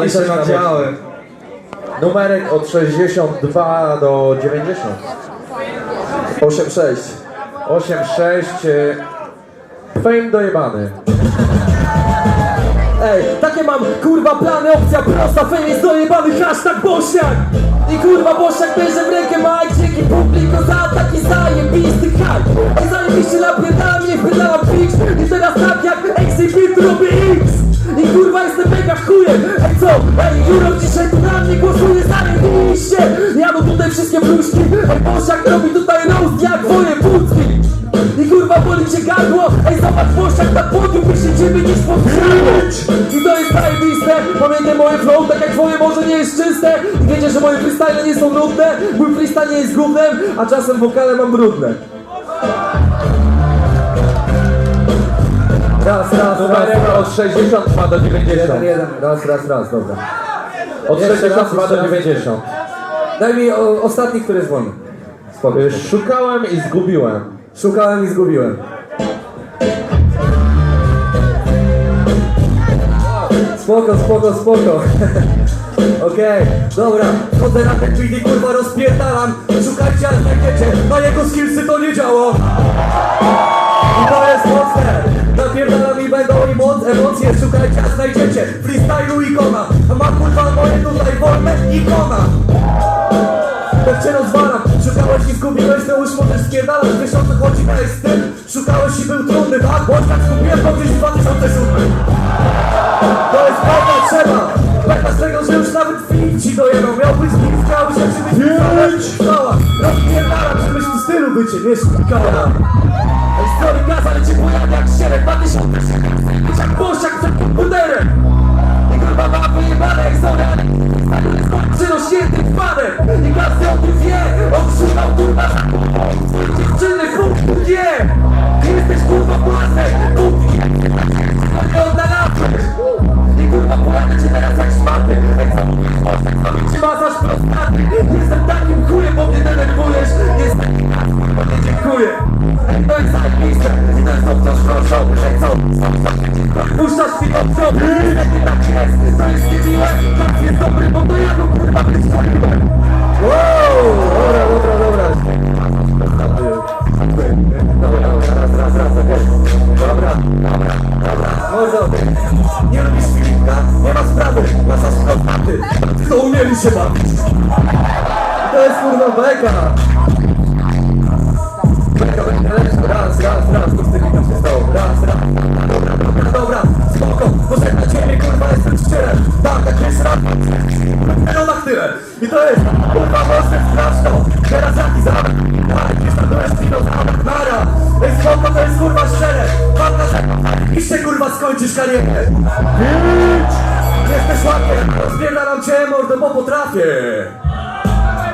Ale się nadziałem. Numerek od 62 do 90. 8-6. 8-6. y, Fame dojebany. Ej, takie mam kurwa plany, opcja prosta, fame jest dojebany hashtag Bosiak I kurwa Bosiak bierze w rękę mic, dzięki publiko za taki zajebisty hype I zajebiście napierdala mnie, wpytała fix I teraz tak jak Exhibit robię X I kurwa jestem mega chujem, co? Ej, Juro dzisiaj tu na mnie głosuje zajebiście Jadą tutaj wszystkie pluszki, ej Bosiak robi tutaj roast jak wojewódzki i kurwa boli cię gardło. Ej zobacz Boszak na podium My siedzimy niż pod I to jest zajebiste. Pamiętaj moje flow Tak jak twoje może nie jest czyste. I wiecie, że moje freestyle nie są nudne. Mój freestyle nie jest gównem A czasem wokale mam brudne Raz, raz, raz, Numerek raz od 62 do 90. Jeden, jeden, raz, raz, raz, dobra Od Jeszcze raz, 62 do jeszcze raz. 90. Daj mi o, ostatni, który jest wolny Spoko. Y, Szukałem i zgubiłem. Szukałem i zgubiłem Spoko, spoko, spoko. Okej, dobra, chodzę na ten tweet i kurwa rozpierdalam Szukajcie, a znajdziecie, na jego skillsy to nie działa I to jest mocne Napierdalam i będą i moc, emocje Szukajcie, a znajdziecie, freestylu ikona. A ma kurwa moje tutaj wolne ikona. Tak cię rozwalam Szukałeś i zgubiłeś, to już możesz spierdalać. Co chodzi, jest tym Szukałeś i był trudny, tak? Bo tak gdzieś w 2007 To jest prawda, trzeba. Pewna z tego, że już nawet film ci dojebał. Miałbyś nic, miałbyś jak się być Stała, rozpierdalam, żebyś w stylu bycie, nie szukała panem I każdy o tym wie! Odszukał kurwa Dziewczyny punkt nie! Nie jesteś kurwa Kupi! Nie odnalazłeś I kurwa pojadę cię teraz jak szmaty. Ci masaż prostaty. Jestem takim chujem, bo mnie denerwujesz. Jestem kurwa nie dziękuję. To jest zajebiste. I to jest obciąż proszą Że co? Puszczasz film od przodu Niestety tak jest To jest niemiłe. Tak jest dobry, bo to ja go kurwa wysłałem nie lubisz Filipka? Nie ma sprawy, masaż prostaty. To umieli się bawić. To jest kurwa beka. Beka, beka, raz, raz, raz, to z tam się stało. Raz, raz, dobra, dobra, dobra, spoko. Może na ciebie kurwa jestem szczerem. Tak, tak jest raz. No na tyle. I to jest kurwa mocne straszno. Teraz jaki zamek? Tak, jest to jest dinozaur. Nara. Ej, spoko, to jest kurwa szczere. Skończysz karierę. Idź. Jesteś ładny. Rozpierdalam cię mordo, bo potrafię.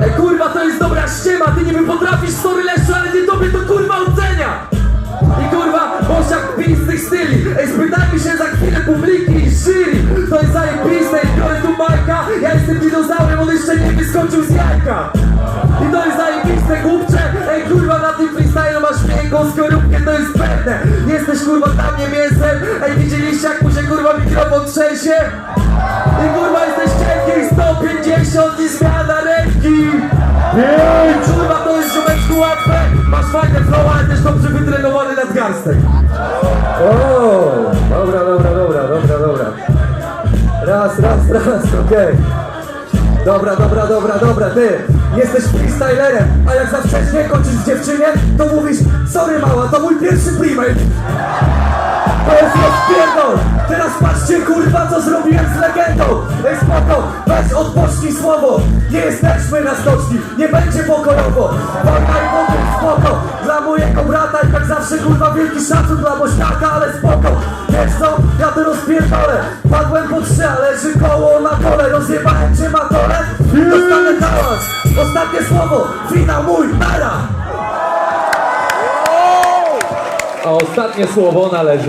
Ej kurwa, to jest dobra ściema, ty niby potrafisz sorry leszczu, ale nie tobie to kurwa ocenia! I kurwa, Bosiak tych styli Ej, spytajmy się za chwilę publiki i jury To jest zajebiste i biorę tu Majka Ja jestem dinozaurem, on jeszcze nie wyskoczył z jajka I to jest zajebiste, głupcze Ej kurwa, na tym freestylu masz miękką skorupkę, to jest pewne Jesteś kurwa dla mnie mięsem Ej, widzieliście jak mu się kurwa mikrofon trzęsie? I kurwa jesteś cienki 150 i zmiana ręki. Ej, kurwa to jest ziomeczku łatwe. Masz fajne flow, ale też dobrze wytrenowany nadgarstek. O, dobra, dobra, dobra, dobra, dobra. Raz, raz, raz, okej. Dobra, dobra, dobra, dobra, ty. Jesteś freestylerem, a jak za wcześnie kończysz z dziewczynie, to mówisz Sorry mała, to mój pierwszy primer to jest rozpierdol! Teraz patrzcie kurwa co zrobiłem z legendą! Ej spoko, weź odpocznij słowo! Nie jesteśmy na stoczni, nie będzie pokojowo! Wojna i pokój, spoko! Dla mojego brata i tak zawsze kurwa wielki szacun dla bośniaka, ale spoko! Wiesz co? Ja to rozpierdolę! Padłem po trzy, a leży koło na kole! Rozjebałem cię matole? Dostanę hałas! Ostatnie słowo! Finał mój! Nara! A ostatnie słowo należy